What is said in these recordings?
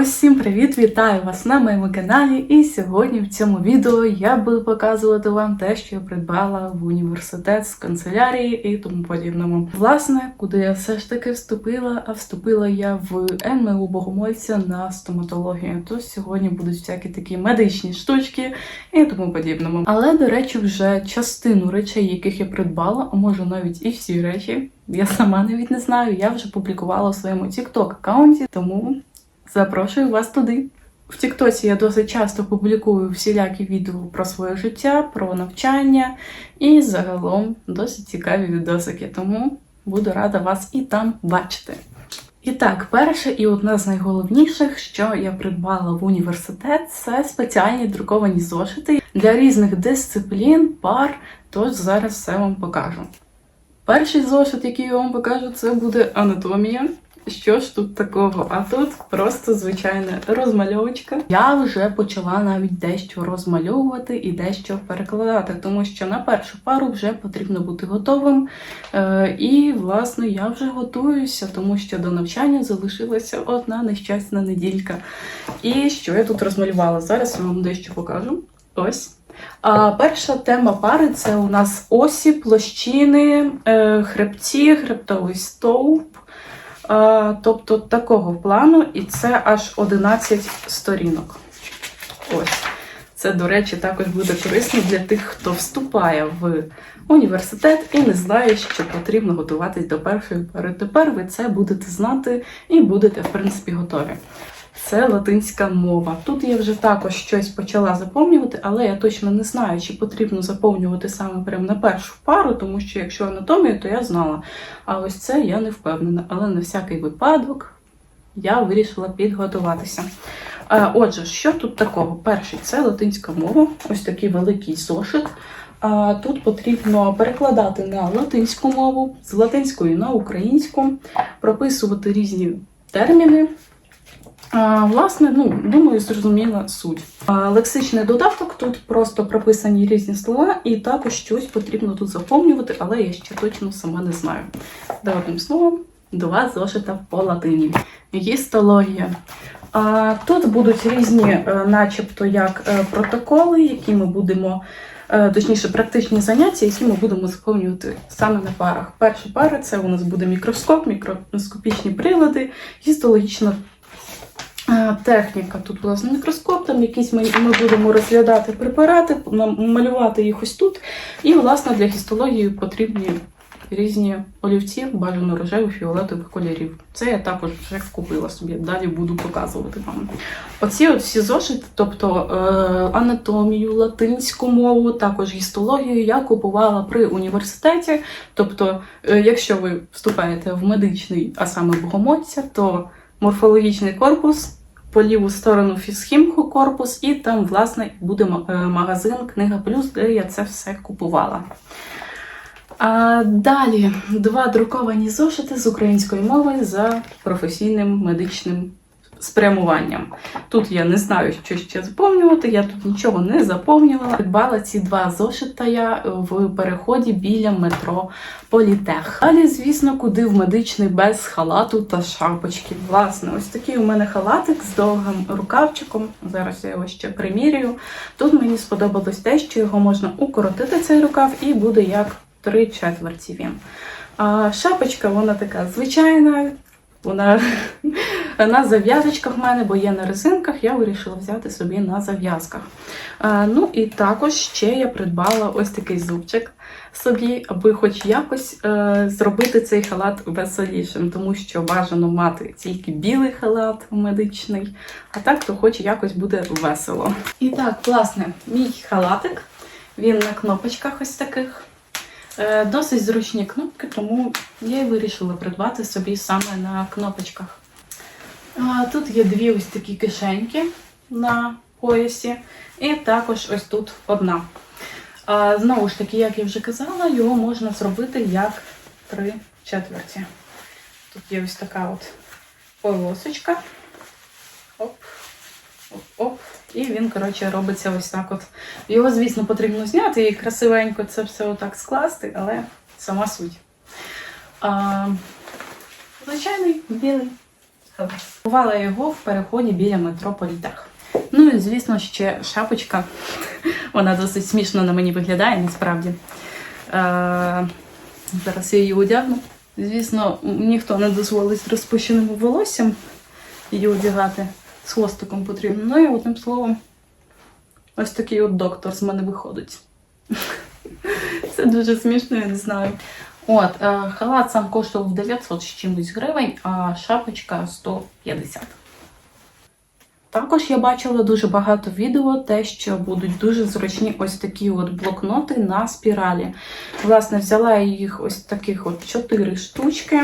Всім привіт! Вітаю вас на моєму каналі. І сьогодні в цьому відео я буду показувати вам те, що я придбала в університет з канцелярії і тому подібному. Власне, куди я все ж таки вступила, а вступила я в НМУ Богомольця на стоматологію. Тож сьогодні будуть всякі такі медичні штучки і тому подібному. Але, до речі, вже частину речей, яких я придбала, а може навіть і всі речі. Я сама навіть не знаю. Я вже публікувала в своєму TikTok аккаунті, тому Запрошую вас туди. В Тіктосі я досить часто публікую всілякі відео про своє життя, про навчання і загалом досить цікаві відосики, тому буду рада вас і там бачити. І так, перше і одне з найголовніших, що я придбала в університет, це спеціальні друковані зошити для різних дисциплін, пар. Тож зараз все вам покажу. Перший зошит, який я вам покажу, це буде анатомія. Що ж тут такого? А тут просто звичайна розмальовочка. Я вже почала навіть дещо розмальовувати і дещо перекладати, тому що на першу пару вже потрібно бути готовим. Е, і, власне, я вже готуюся, тому що до навчання залишилася одна нещасна неділька. І що я тут розмалювала? Зараз я вам дещо покажу. Ось. А перша тема пари це у нас осі, площини, е, хребці, хребтовий стовп. Тобто такого плану, і це аж 11 сторінок. Ось. Це, до речі, також буде корисно для тих, хто вступає в університет і не знає, що потрібно готуватись до першої пари. Тепер ви це будете знати і будете, в принципі, готові. Це латинська мова. Тут я вже також щось почала заповнювати, але я точно не знаю, чи потрібно заповнювати саме прямо на першу пару, тому що якщо анатомію, то я знала. А ось це я не впевнена. Але на всякий випадок я вирішила підготуватися. Отже, що тут такого? Перший це латинська мова, ось такий великий зошит. Тут потрібно перекладати на латинську мову, з латинської на українську, прописувати різні терміни. Власне, ну, думаю, зрозуміла суть. Лексичний додаток, тут просто прописані різні слова, і також щось потрібно тут заповнювати, але я ще точно сама не знаю. Да, одним словом, два зошита по латині. Гістологія. Тут будуть різні, е, начебто, як е, протоколи, які ми будемо. е, Точніше, практичні заняття, які ми будемо заповнювати саме на парах. Перша пара це у нас буде мікроскоп, мікроскопічні прилади, гістологічна Техніка тут власне мікроскоп, там якісь ми, ми будемо розглядати препарати, малювати їх ось тут. І, власне, для гістології потрібні різні олівці, бажано рожевих, фіолетових кольорів. Це я також вже купила собі, далі буду показувати вам. Оці от всі зошити, тобто е, анатомію, латинську мову, також гістологію, я купувала при університеті. Тобто, е, якщо ви вступаєте в медичний, а саме богомольця, то морфологічний корпус, по ліву сторону фісхімху корпус, і там, власне, буде е, магазин Книга Плюс, де я це все купувала. А далі два друковані зошити з української мови за професійним медичним спрямуванням. Тут я не знаю, що ще заповнювати, я тут нічого не заповнювала. Придбала ці два зошита я в переході біля метро Політех. Далі, звісно, куди в медичний без халату та шапочки. Власне, ось такий у мене халатик з довгим рукавчиком. Зараз я його ще примірюю. Тут мені сподобалось те, що його можна укоротити цей рукав, і буде як три четверті він. А шапочка, вона така звичайна. Вона на зав'язочках в мене, бо є на резинках, я вирішила взяти собі на зав'язках. Ну і також ще я придбала ось такий зубчик собі, аби хоч якось е, зробити цей халат веселішим, тому що бажано мати тільки білий халат медичний, а так то хоч якось буде весело. І так, власне, мій халатик, він на кнопочках ось таких. Е, Досить зручні кнопки, тому я і вирішила придбати собі саме на кнопочках. Тут є дві ось такі кишеньки на поясі, і також ось тут одна. Знову ж таки, як я вже казала, його можна зробити як три четверті. Тут є ось така от полосочка. Оп, оп, оп. І він, коротше, робиться ось так от. Його, звісно, потрібно зняти і красивенько це все отак скласти, але сама суть. А, звичайний білий Купувала його в переході біля метро Політех. Ну і звісно, ще шапочка. Вона досить смішно на мені виглядає, насправді. Е, зараз я її одягну. Звісно, ніхто не дозволить розпущеним волоссям її одягати. З хвостиком потрібно. Ну і одним словом, ось такий от доктор з мене виходить. Це дуже смішно, я не знаю. От, е, халат сам коштував 900 з чимось гривень, а шапочка 150. Також я бачила дуже багато відео, те, що будуть дуже зручні ось такі от блокноти на спіралі. Власне, взяла їх ось таких от 4 штучки.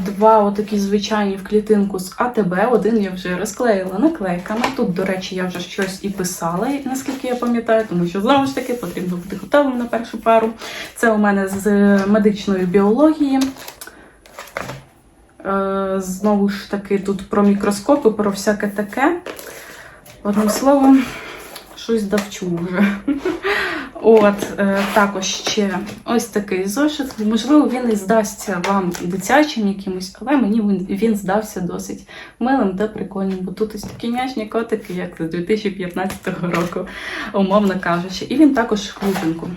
Два отакі звичайні в клітинку з АТБ. Один я вже розклеїла наклейками. Тут, до речі, я вже щось і писала, наскільки я пам'ятаю, тому що знову ж таки потрібно бути готовим на першу пару. Це у мене з медичної біології. Е, Знову ж таки, тут про мікроскопи, про всяке таке. Одним словом, щось давчу вже. От, е, також ще ось такий зошит. Можливо, він і здасться вам дитячим якимось, але мені він, здався досить милим та прикольним, бо тут ось такі няшні котики, як з 2015 року, умовно кажучи. І він також в клубінку.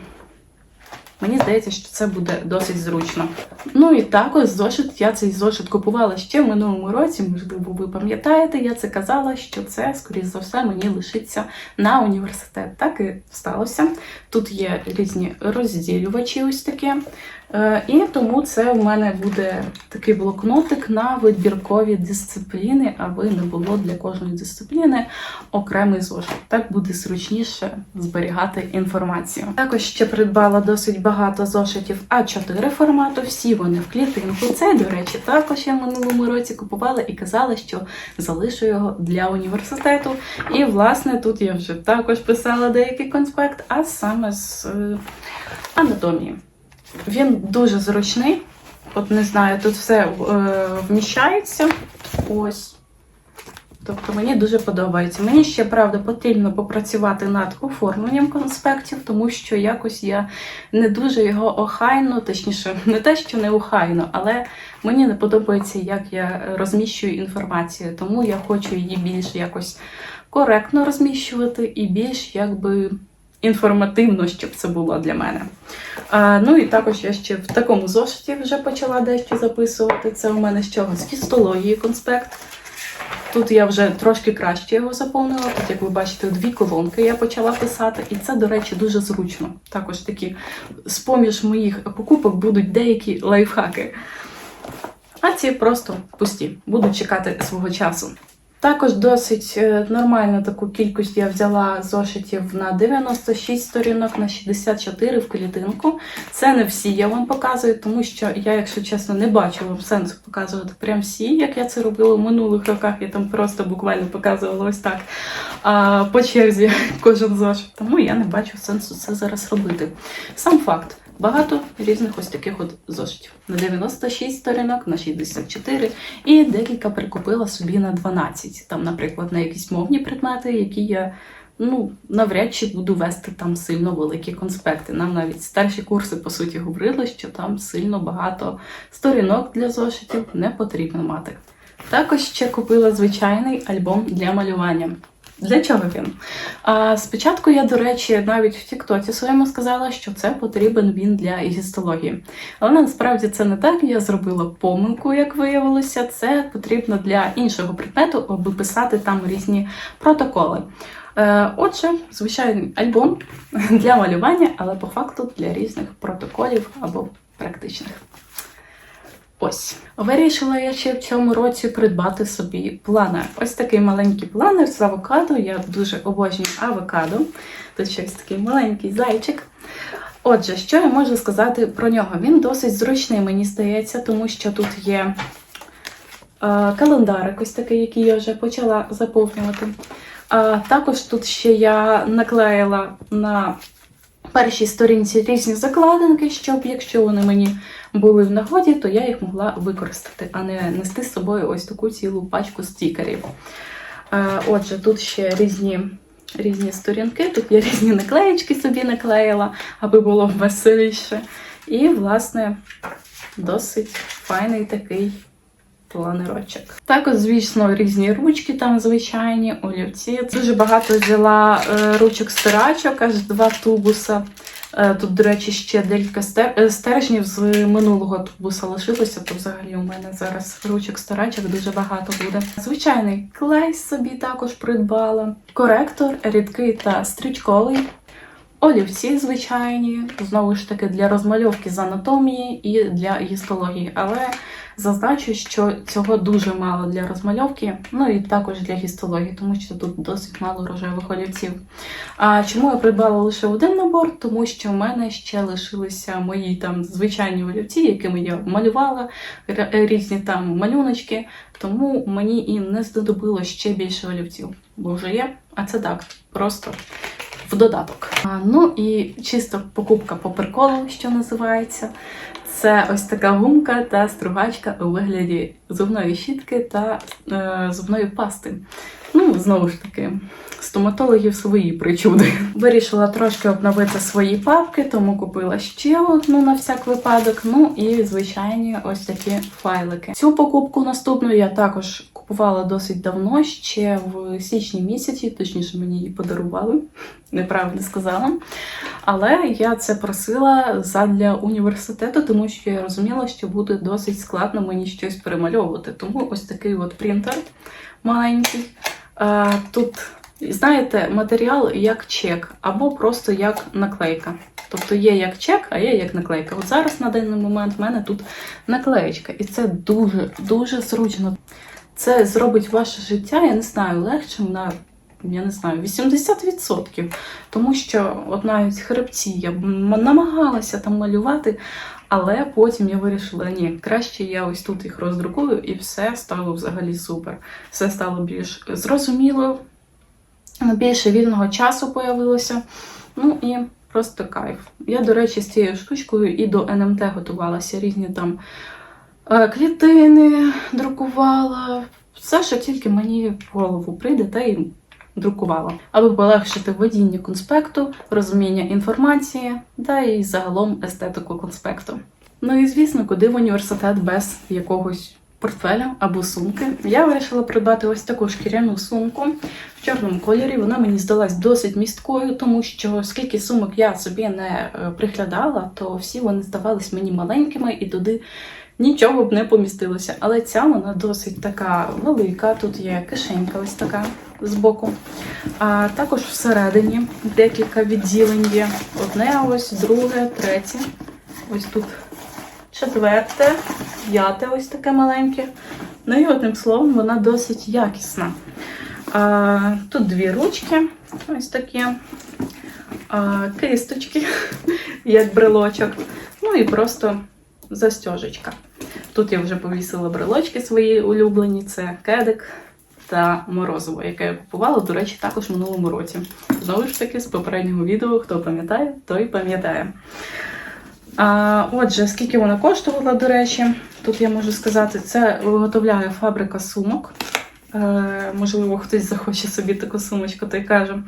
Мені здається, що це буде досить зручно. Ну і також зошит. Я цей зошит купувала ще в минулому році. Можливо, ви пам'ятаєте, я це казала, що це, скоріш за все, мені лишиться на університет. Так і сталося. Тут є різні розділювачі, ось такі. Е, І тому це у мене буде такий блокнотик на вибіркові дисципліни, аби не було для кожної дисципліни окремий зошит. Так буде зручніше зберігати інформацію. Також ще придбала досить багато зошитів А4 формату. Всі вони в клітинку. Це, до речі, також я в минулому році купувала і казала, що залишу його для університету. І, власне, тут я вже також писала деякий конспект, а саме з е, анатомії. Він дуже зручний. От не знаю, тут все е, вміщається. Ось. Тобто мені дуже подобається. Мені ще, правда, потрібно попрацювати над оформленням конспектів, тому що якось я не дуже його охайно, точніше, не те, що не охайно, але мені не подобається, як я розміщую інформацію. Тому я хочу її більш якось коректно розміщувати і більш якби інформативно, щоб це було для мене. А, ну і також я ще в такому зошиті вже почала дещо записувати. Це у мене з чого? З фістології конспект. Тут я вже трошки краще його заповнила. Тут, як ви бачите, дві колонки я почала писати, і це, до речі, дуже зручно. Також такі з-поміж моїх покупок будуть деякі лайфхаки. А ці просто пусті, будуть чекати свого часу. Також досить е, нормальну таку кількість я взяла зошитів на 96 сторінок, на 64 в клітинку. Це не всі я вам показую, тому що я, якщо чесно, не бачу вам сенсу показувати прям всі, як я це робила в минулих роках. Я там просто буквально показувала ось так по черзі кожен зошит. Тому я не бачу сенсу це зараз робити. Сам факт. Багато різних ось таких от зошитів. На 96 сторінок, на 64 і декілька прикупила собі на 12. Там, наприклад, на якісь мовні предмети, які я ну, навряд чи буду вести там сильно великі конспекти. Нам навіть старші курси, по суті, говорили, що там сильно багато сторінок для зошитів не потрібно мати. Також ще купила звичайний альбом для малювання. Для чого він? А, спочатку я, до речі, навіть в Тіктоці своєму сказала, що це потрібен він для гістології. Але насправді це не так. Я зробила помилку, як виявилося. Це потрібно для іншого предмету, аби писати там різні протоколи. Е, Отже, звичайний альбом для малювання, але по факту для різних протоколів або практичних. Ось. Вирішила я ще в цьому році придбати собі планер. Ось такий маленький планер з авокадо. Я дуже обожнюю авокадо. Тут щось такий маленький зайчик. Отже, що я можу сказати про нього? Він досить зручний, мені здається, тому що тут є е, календарик, ось такий, який я вже почала заповнювати. А також тут ще я наклеїла на першій сторінці різні закладинки, щоб, якщо вони мені були в нагоді, то я їх могла використати, а не нести з собою ось таку цілу пачку стікерів. Е, Отже, тут ще різні. Різні сторінки, тут я різні наклеєчки собі наклеїла, аби було веселіше. І, власне, досить файний такий планерочок. Також, звісно, різні ручки там звичайні, олівці. Дуже багато взяла е, ручок стирачок, аж два тубуса. Е, Тут, до речі, ще декілька е, стержнів з минулого тубуса лишилося, то взагалі у мене зараз ручок старачок дуже багато буде. Звичайний клей собі також придбала, коректор рідкий та стрічковий. Олівці звичайні, знову ж таки для розмальовки з анатомії і для гістології. Але зазначу, що цього дуже мало для розмальовки, ну і також для гістології, тому що тут досить мало рожевих олівців. А чому я придбала лише один набор? Тому що в мене ще лишилися мої там звичайні олівці, якими я малювала різні там малюночки. Тому мені і не знадобило ще більше олівців, бо вже є. А це так, просто в додаток. А, ну і чисто покупка по приколу, що називається. Це ось така гумка та стругачка у вигляді зубної щітки та е, зубної пасти. Ну, знову ж таки, стоматологів свої причуди. Вирішила трошки обновити свої папки, тому купила ще одну на всяк випадок. Ну і звичайні ось такі файлики. Цю покупку наступну я також купувала досить давно, ще в січні місяці, точніше мені її подарували, неправильно сказала. Але я це просила задля університету, тому що я розуміла, що буде досить складно мені щось перемальовувати. Тому ось такий от принтер маленький. Тут, знаєте, матеріал як чек, або просто як наклейка. Тобто є як чек, а є як наклейка. От зараз на даний момент в мене тут наклеєчка, і це дуже дуже зручно. Це зробить ваше життя, я не знаю, легшим на я не знаю, 80%. Тому що от навіть хребці я намагалася там малювати, але потім я вирішила, ні, краще я ось тут їх роздрукую, і все стало взагалі супер. Все стало більш зрозуміло, більше вільного часу появилося. Ну і просто кайф. Я, до речі, з цією штучкою і до НМТ готувалася різні там е, клітини друкувала. Все, що тільки мені в голову прийде, та й друкувала, аби полегшити водіння конспекту, розуміння інформації та і загалом естетику конспекту. Ну і звісно, куди в університет без якогось портфеля або сумки. Я вирішила придбати ось таку шкіряну сумку в чорному кольорі. Вона мені здалась досить місткою, тому що скільки сумок я собі не е, приглядала, то всі вони здавались мені маленькими і туди нічого б не помістилося. Але ця вона досить така велика. Тут є кишенька ось така збоку. А також всередині декілька відділень є. Одне ось, друге, третє. Ось тут четверте, п'яте ось таке маленьке. Ну і одним словом, вона досить якісна. А, тут дві ручки, ось такі, а, кисточки, як брелочок. Ну і просто застежечка. Тут я вже повісила брелочки свої улюблені: це кедик та морозиво, яке я купувала, до речі, також в минулому році. Знову ж таки, з попереднього відео, хто пам'ятає, той пам'ятає. А, отже, скільки вона коштувала, до речі, тут я можу сказати, це виготовляє фабрика сумок. Е, можливо, хтось захоче собі таку сумочку, то й каже.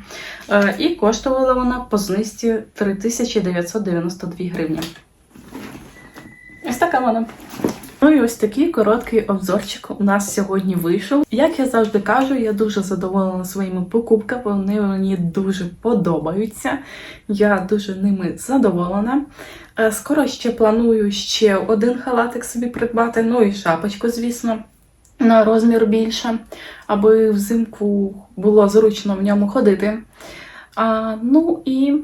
Е, і коштувала вона по знижці 3992 гривні. Ось така вона. Ну і ось такий короткий обзорчик у нас сьогодні вийшов. Як я завжди кажу, я дуже задоволена своїми покупками. Вони мені дуже подобаються. Я дуже ними задоволена. Е, Скоро ще планую ще один халатик собі придбати, ну і шапочку, звісно, на розмір більше, аби взимку було зручно в ньому ходити. А, ну і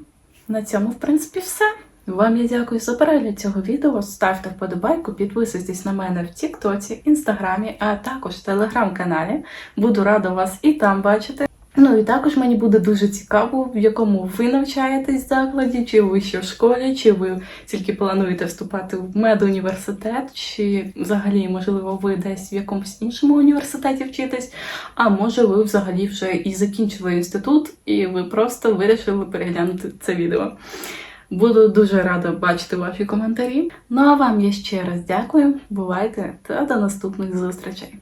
на цьому, в принципі, все. Вам я дякую за перегляд цього відео. Ставте вподобайку, підписуйтесь на мене в Тіктоці, Інстаграмі, а також в Телеграм-каналі. Буду рада вас і там бачити. Ну і також мені буде дуже цікаво, в якому ви навчаєтесь в закладі, чи ви ще в школі, чи ви тільки плануєте вступати в медуніверситет, чи взагалі, можливо, ви десь в якомусь іншому університеті вчитесь, а може ви взагалі вже і закінчили інститут, і ви просто вирішили переглянути це відео. Буду дуже рада бачити ваші коментарі. Ну а вам я ще раз дякую. Бувайте та до наступних зустрічей!